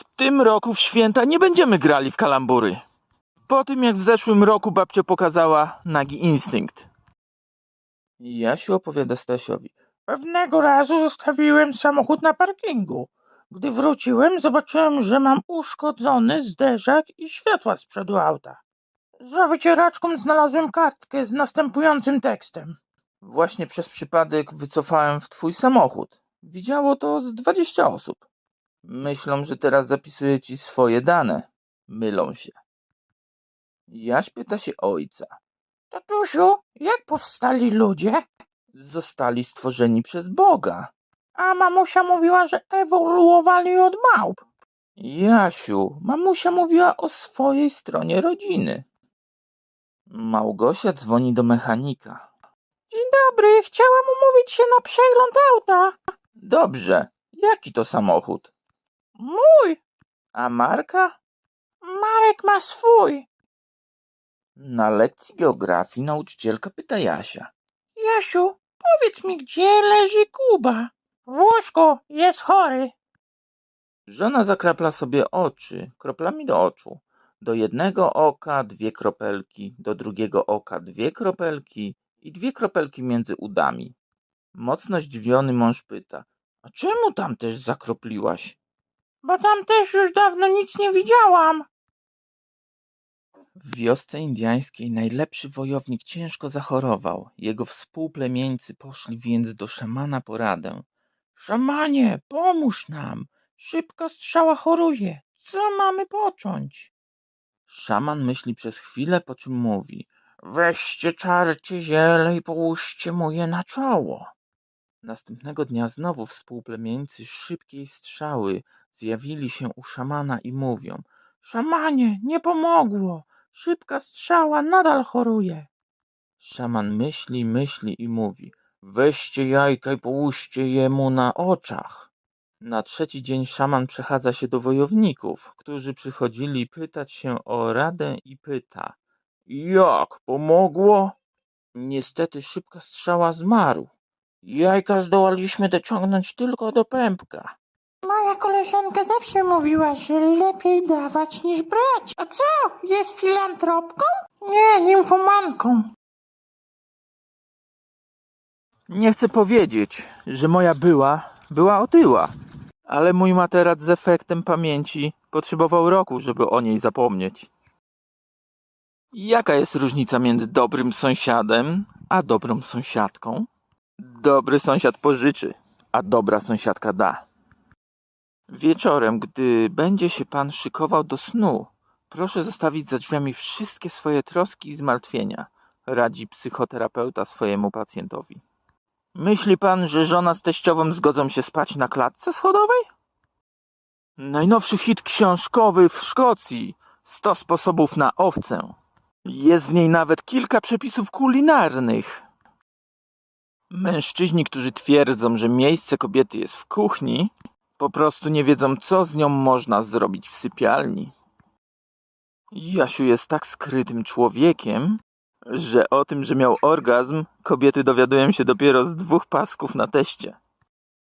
W tym roku w święta nie będziemy grali w kalambury. Po tym jak w zeszłym roku babcia pokazała nagi instynkt. Jasiu opowiada Stasiowi. Pewnego razu zostawiłem samochód na parkingu. Gdy wróciłem, zobaczyłem, że mam uszkodzony zderzak i światła z przodu auta. Za wycieraczką znalazłem kartkę z następującym tekstem. Właśnie przez przypadek wycofałem w twój samochód. Widziało to z 20 osób. Myślą, że teraz zapisuję ci swoje dane. Mylą się. Jaś pyta się ojca. Tatusiu, jak powstali ludzie? Zostali stworzeni przez Boga. A mamusia mówiła, że ewoluowali od małp. Jasiu, mamusia mówiła o swojej stronie rodziny. Małgosia dzwoni do mechanika. Dzień dobry, chciałam umówić się na przegląd auta. Dobrze, jaki to samochód? Mój, A marka? Marek ma swój. Na lekcji geografii nauczycielka pyta Jasia. Jasiu, powiedz mi, gdzie leży Kuba? W łóżku, jest chory. Żona zakrapla sobie oczy, kroplami do oczu. Do jednego oka dwie kropelki, do drugiego oka dwie kropelki i dwie kropelki między udami. Mocno zdziwiony mąż pyta, a czemu tam też zakropliłaś? Bo tam też już dawno nic nie widziałam. W wiosce indiańskiej najlepszy wojownik ciężko zachorował. Jego współplemieńcy poszli więc do szamana po radę. Szamanie, pomóż nam! Szybka strzała choruje. Co mamy począć? Szaman myśli przez chwilę, po czym mówi. Weźcie czarcie ziele i połóżcie mu je na czoło. Następnego dnia znowu współplemieńcy szybkiej strzały zjawili się u szamana i mówią. Szamanie, nie pomogło. Szybka strzała nadal choruje. Szaman myśli, myśli i mówi: Weźcie jajka i połóżcie je mu na oczach. Na trzeci dzień szaman przechadza się do wojowników, którzy przychodzili pytać się o radę i pyta: Jak pomogło? Niestety szybka strzała zmarł. Jajka zdołaliśmy dociągnąć tylko do pępka. Moja koleżanka zawsze mówiła, że lepiej dawać niż brać. A co, jest filantropką? Nie, nimfomanką. Nie chcę powiedzieć, że moja była była otyła, ale mój materac z efektem pamięci potrzebował roku, żeby o niej zapomnieć. Jaka jest różnica między dobrym sąsiadem a dobrą sąsiadką? Dobry sąsiad pożyczy, a dobra sąsiadka da. Wieczorem, gdy będzie się pan szykował do snu, proszę zostawić za drzwiami wszystkie swoje troski i zmartwienia, radzi psychoterapeuta swojemu pacjentowi. Myśli pan, że żona z teściową zgodzą się spać na klatce schodowej? Najnowszy hit książkowy w Szkocji. 100 sposobów na owcę. Jest w niej nawet kilka przepisów kulinarnych. Mężczyźni, którzy twierdzą, że miejsce kobiety jest w kuchni, po prostu nie wiedzą, co z nią można zrobić w sypialni. Jasiu jest tak skrytym człowiekiem, że o tym, że miał orgazm, kobiety dowiadują się dopiero z dwóch pasków na teście.